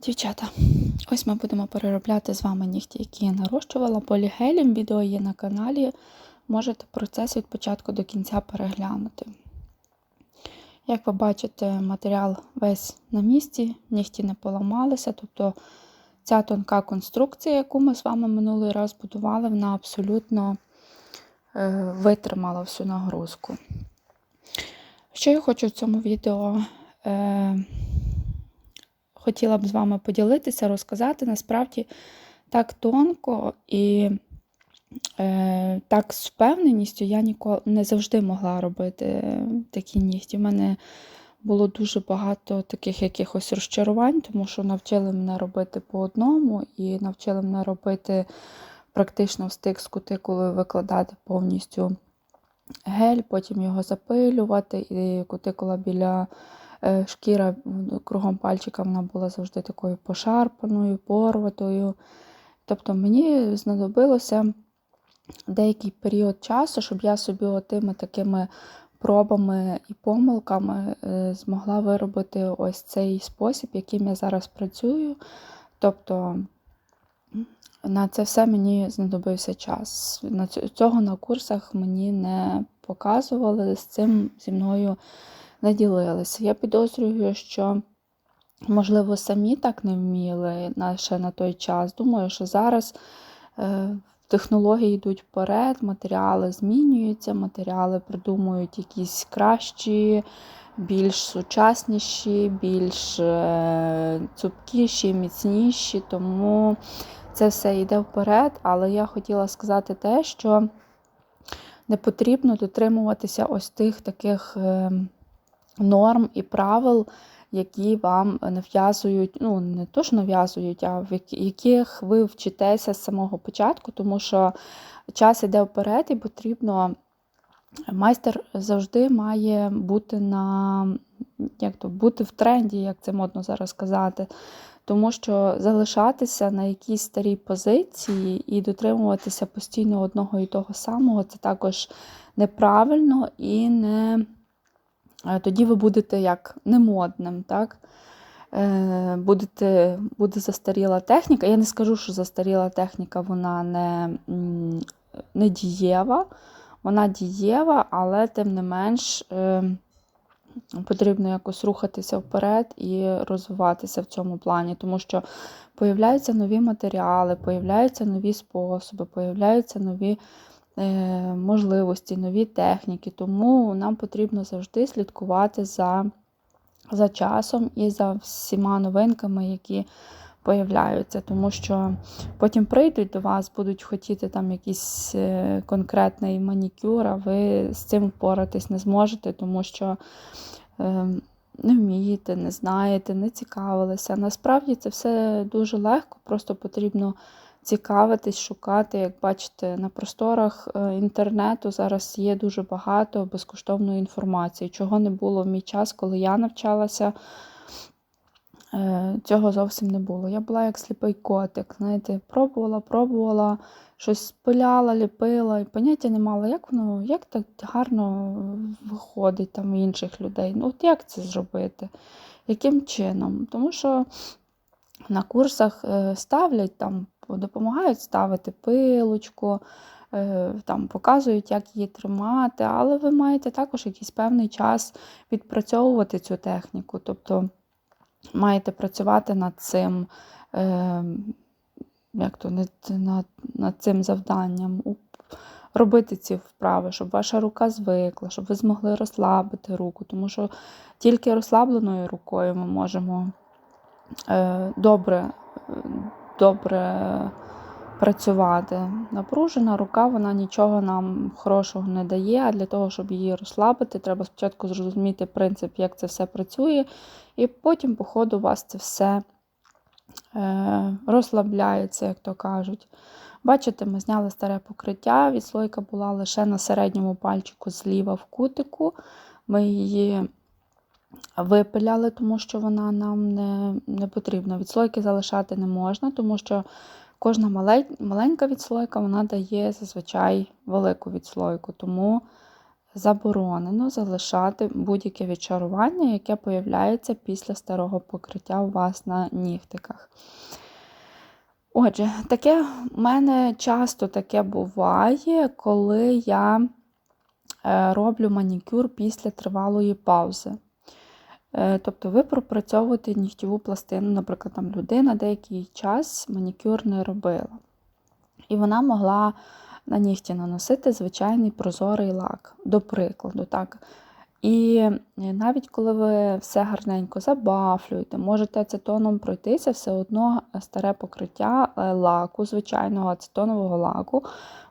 Дівчата, ось ми будемо переробляти з вами нігті, які я нарощувала полігелем. Відео є на каналі. Можете процес від початку до кінця переглянути. Як ви бачите, матеріал весь на місці, нігті не поламалися. Тобто ця тонка конструкція, яку ми з вами минулий раз будували, вона абсолютно е, витримала всю нагрузку. Що я хочу в цьому відео? Е, хотіла б з вами поділитися, розказати. Насправді так тонко і е, так з впевненістю я ніколи не завжди могла робити такі нігті. У мене було дуже багато таких якихось розчарувань, тому що навчили мене робити по одному і навчили мене робити практично в стик з кутикулою викладати повністю гель, потім його запилювати, і кутикула біля. Е, шкіра кругом пальчика вона була завжди такою пошарпаною, порватою. Тобто мені знадобилося деякий період часу, щоб я собі отими такими пробами і помилками е, змогла виробити ось цей спосіб, яким я зараз працюю. Тобто на це все мені знадобився час. Цього на курсах мені не показували, з цим зі мною не ділилися. Я підозрюю, що, можливо, самі так не вміли ще на той час. Думаю, що зараз е, технології йдуть вперед, матеріали змінюються, матеріали придумують якісь кращі. Більш сучасніші, більш е, цупкіші, міцніші, тому це все йде вперед. Але я хотіла сказати те, що не потрібно дотримуватися ось тих таких ем, норм і правил, які вам нав'язують, ну, не то ж нав'язують, а в яких ви вчитеся з самого початку, тому що час іде вперед і потрібно. Майстер завжди має бути на як то, бути в тренді, як це модно зараз сказати. Тому що залишатися на якійсь старій позиції і дотримуватися постійно одного і того самого це також неправильно і не тоді ви будете як немодним. так? Е, будете, Буде застаріла техніка. Я не скажу, що застаріла техніка вона не, не дієва. Вона дієва, але тим не менш е, потрібно якось рухатися вперед і розвиватися в цьому плані, тому що появляються нові матеріали, появляються нові способи, появляються нові Е, можливості, нові техніки, тому нам потрібно завжди слідкувати за за часом і за всіма новинками, які появляються. Тому що потім прийдуть до вас, будуть хотіти там якийсь е, конкретний манікюр, а ви з цим впоратись не зможете, тому що. Ем, не вмієте, не знаєте, не цікавилися. Насправді це все дуже легко, просто потрібно цікавитись, шукати. Як бачите, на просторах е, інтернету зараз є дуже багато безкоштовної інформації, чого не було в мій час, коли я навчалася. Е, цього зовсім не було. Я була як сліпий котик. знаєте, Пробувала, пробувала, щось пиляла, ліпила, і поняття не мала, як воно, як так гарно виходить там інших людей. Ну, от як це зробити? Яким чином? Тому що на курсах е, ставлять там допомагають ставити пилочку, е, там показують, як її тримати, але ви маєте також якийсь певний час відпрацьовувати цю техніку. Тобто маєте працювати над цим, е, як то, над, над цим завданням. Робити ці вправи, щоб ваша рука звикла, щоб ви змогли розслабити руку, тому що тільки розслабленою рукою ми можемо е, добре добре працювати. Напружена рука, вона нічого нам хорошого не дає, а для того, щоб її розслабити, треба спочатку зрозуміти принцип, як це все працює, і потім, по ходу, у вас це все е, розслабляється, як то кажуть. Бачите, ми зняли старе покриття, відслойка була лише на середньому пальчику зліва в кутику. Ми її випиляли, тому що вона нам не не потрібна. Відслойки залишати не можна, тому що кожна маленька відслойка вона дає зазвичай велику відслойку. Тому заборонено залишати будь-яке відчарування, яке появляється після старого покриття у вас на нігтиках. Отже, таке в мене часто таке буває, коли я е, роблю манікюр після тривалої паузи. Е, тобто ви пропрацьовуєте нігтєву пластину, наприклад, там людина деякий час манікюр не робила. І вона могла на нігті наносити звичайний прозорий лак, до прикладу. так. І навіть коли ви все гарненько забафлюєте, можете ацетоном пройтися, все одно старе покриття е, лаку, звичайного ацетонового лаку,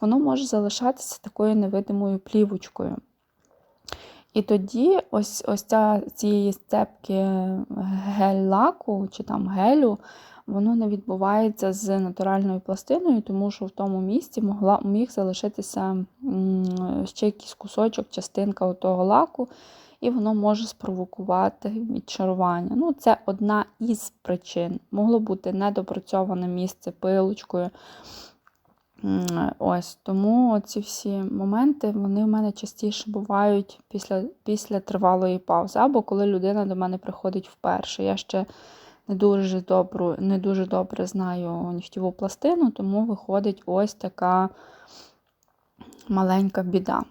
воно може залишатися такою невидимою плівочкою. І тоді ось ось ця, цієї сцепки гель-лаку чи там гелю, воно не відбувається з натуральною пластиною, тому що в тому місці могла, міг залишитися ще якийсь кусочок, частинка того лаку, і воно може спровокувати відчарування. Ну, Це одна із причин. Могло бути недопрацьоване місце пилочкою. Ось, Тому ці всі моменти вони в мене частіше бувають після після тривалої паузи, або коли людина до мене приходить вперше. Я ще не дуже добру, не дуже добре знаю нігтєву пластину, тому виходить ось така маленька біда.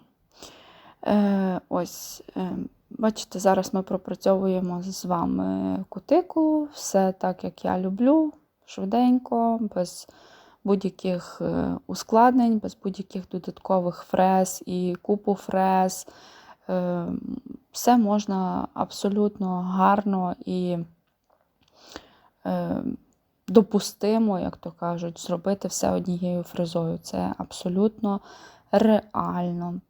Е, Ось, е, Бачите, зараз ми пропрацьовуємо з вами кутику, все так, як я люблю, швиденько, без будь-яких е, ускладнень, без будь-яких додаткових фрез і купу фрез. Е, все можна абсолютно гарно і е, допустимо, як то кажуть, зробити все однією фрезою. Це абсолютно реально.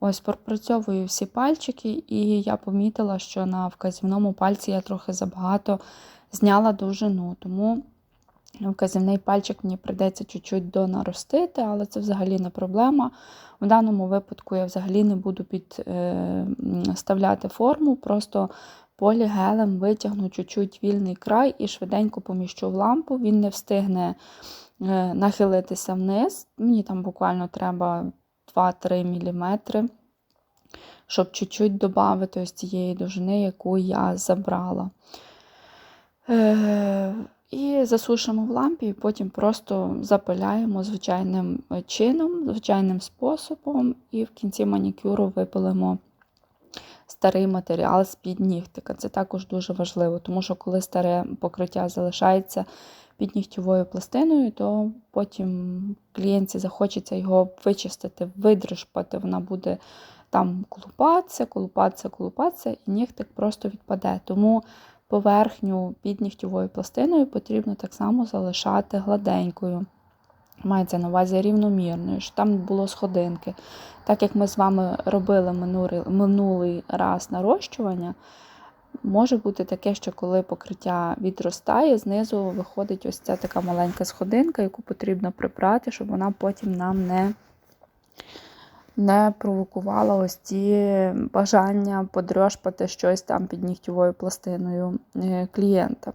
Ось пропрацьовую всі пальчики, і я помітила, що на вказівному пальці я трохи забагато зняла довжину, тому Вказівний пальчик мені прийдеться чуть-чуть донаростити, але це взагалі не проблема. В даному випадку я взагалі не буду підставляти е, форму, просто полігелем витягну чуть-чуть вільний край і швиденько поміщу в лампу. Він не встигне е, нахилитися вниз. Мені там буквально треба 2-3 мм, щоб чуть-чуть додати ось цієї довжини, яку я забрала. І засушимо в лампі, і потім просто запиляємо звичайним е, чином, звичайним способом, і в кінці манікюру випилимо старий матеріал з-під нігтика. Це також дуже важливо, тому що коли старе покриття залишається під нігтєвою пластиною, то потім клієнтці захочеться його вичистити, видришпати, вона буде там колупатися, колупатися, колупатися, і нігтик просто відпаде. Тому поверхню під нігтєвою пластиною потрібно так само залишати гладенькою. Мається на увазі рівномірною, щоб там було сходинки. Так як ми з вами робили минулий, раз нарощування, може бути таке, що коли покриття відростає, знизу виходить ось ця така маленька сходинка, яку потрібно прибрати, щоб вона потім нам не не провокувала ось ці бажання подрьошпати щось там під нігтєвою пластиною е, клієнта.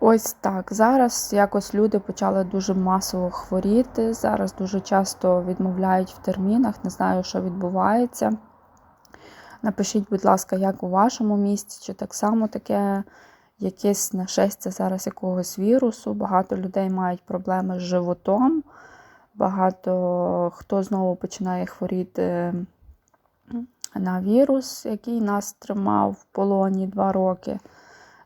Ось так. Зараз якось люди почали дуже масово хворіти. Зараз дуже часто відмовляють в термінах, не знаю, що відбувається. Напишіть, будь ласка, як у вашому місті, чи так само таке якесь нашестя зараз якогось вірусу. Багато людей мають проблеми з животом. Багато хто знову починає хворіти на вірус, який нас тримав в полоні два роки.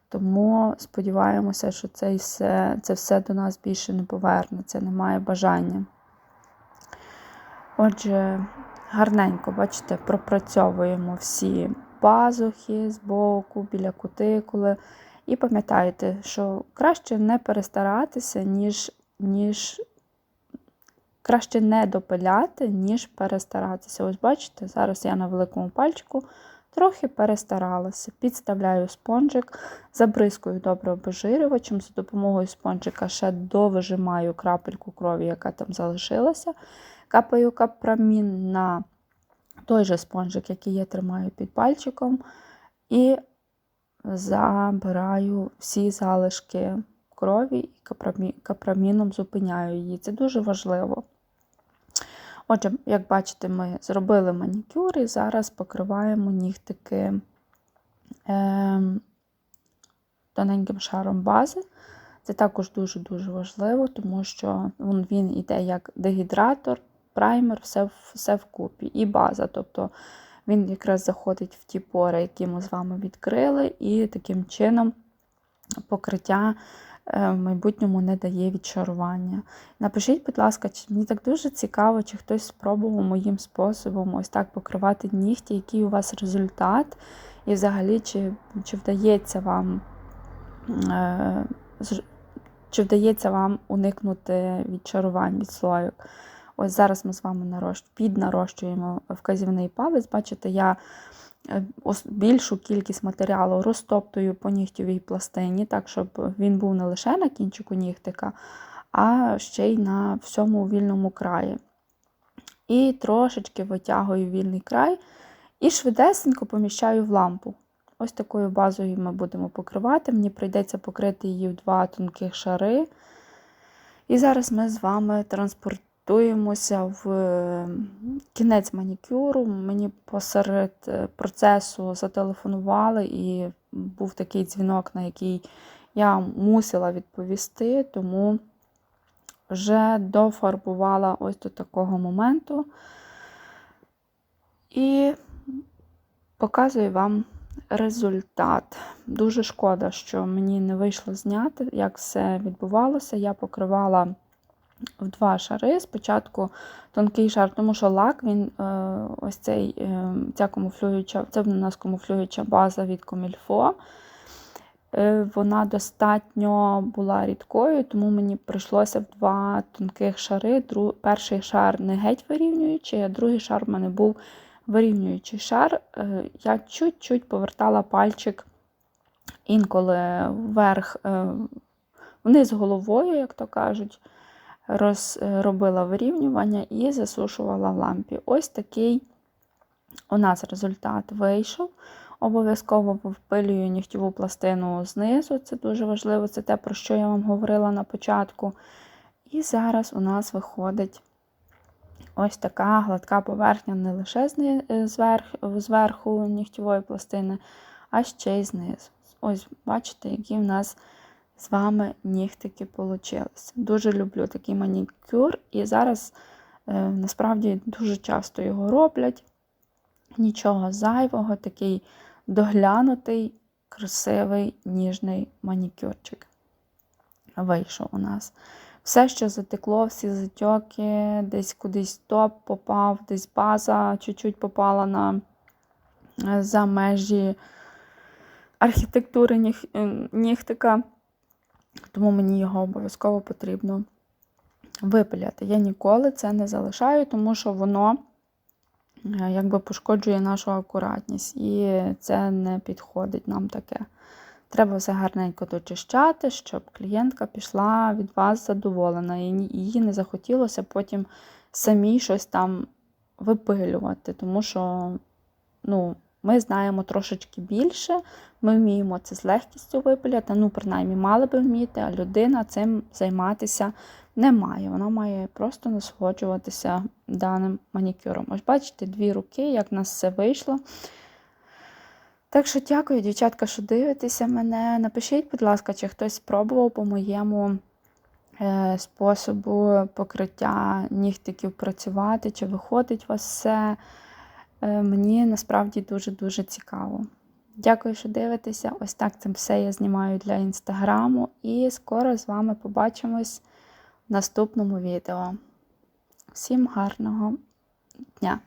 Тому сподіваємося, що це все, це все до нас більше не повернеться, немає бажання. Отже, гарненько, бачите, пропрацьовуємо всі пазухи з боку, біля кутикули. І пам'ятайте, що краще не перестаратися, ніж ніж Краще не допиляти, ніж перестаратися. Ось бачите, зараз я на великому пальчику трохи перестаралася. Підставляю спонжик, забризкую добре обезжирювачем, за допомогою спонжика ще довижимаю крапельку крові, яка там залишилася. Капаю капрамін на той же спонжик, який я тримаю під пальчиком, і забираю всі залишки крові і капраміном зупиняю її. Це дуже важливо. Отже, як бачите, ми зробили манікюр і зараз покриваємо нігтики е, тоненьким шаром бази. Це також дуже-дуже важливо, тому що він йде як дегідратор, праймер, все, все вкупі, і база. Тобто він якраз заходить в ті пори, які ми з вами відкрили, і таким чином покриття е, в майбутньому не дає відчарування. Напишіть, будь ласка, чи мені так дуже цікаво, чи хтось спробував моїм способом ось так покривати нігті, який у вас результат, і взагалі, чи, чи вдається вам. Е, чи вдається вам уникнути відчарувань від слоїк? Ось зараз ми з вами піднарощуємо вказівний палець. Бачите, я е, більшу кількість матеріалу розтоптую по нігтєвій пластині, так, щоб він був не лише на кінчику нігтика, а ще й на всьому вільному краї. І трошечки витягую вільний край і швидесенько поміщаю в лампу. Ось такою базою ми будемо покривати. Мені прийдеться покрити її в два тонких шари. І зараз ми з вами транспортуємося в кінець манікюру. Мені посеред е, процесу зателефонували, і був такий дзвінок, на який я мусила відповісти, тому вже дофарбувала ось до такого моменту. І показую вам результат. Дуже шкода, що мені не вийшло зняти, як все відбувалося. Я покривала в два шари. Спочатку тонкий шар, тому що лак, він е, ось цей, е, ця камуфлююча, це в нас камуфлююча база від Комільфо. Е, вона достатньо була рідкою, тому мені прийшлося в два тонких шари. Перший шар не геть вирівнюючий, а другий шар в мене був вирівнюючий шар, я чуть-чуть повертала пальчик інколи вверх, вниз головою, як то кажуть, робила вирівнювання і засушувала в лампі. Ось такий у нас результат вийшов. Обов'язково впилюю нігтєву пластину знизу, це дуже важливо, це те, про що я вам говорила на початку. І зараз у нас виходить Ось така гладка поверхня не лише е, зверху нігтєвої пластини, а ще й знизу. Ось, бачите, які в нас з вами нігтики вийшли. Дуже люблю такий манікюр, і зараз е, насправді дуже часто його роблять. Нічого зайвого, такий доглянутий, красивий, ніжний манікюрчик. Вийшов у нас. Все, що затекло, всі затьоки, десь кудись топ попав, десь база чуть-чуть попала на е, за межі архітектури ніх, е, нігтика, тому мені його обов'язково потрібно випиляти. Я ніколи це не залишаю, тому що воно е, якби пошкоджує нашу акуратність, і це не підходить нам таке. Треба все гарненько дочищати, щоб клієнтка пішла від вас задоволена. І їй не захотілося потім самі щось там випилювати, тому що ну, ми знаємо трошечки більше, ми вміємо це з легкістю випиляти, ну, принаймні, мали би вміти, а людина цим займатися не має. Вона має просто насолоджуватися даним манікюром. Ось бачите, дві руки, як в нас все вийшло. Так що дякую, дівчатка, що дивитеся мене. Напишіть, будь ласка, чи хтось спробував по моєму е, способу покриття нігтиків працювати, чи виходить у вас все. Е, мені насправді дуже-дуже цікаво. Дякую, що дивитеся. Ось так це все я знімаю для інстаграму. І скоро з вами побачимось в наступному відео. Всім гарного дня!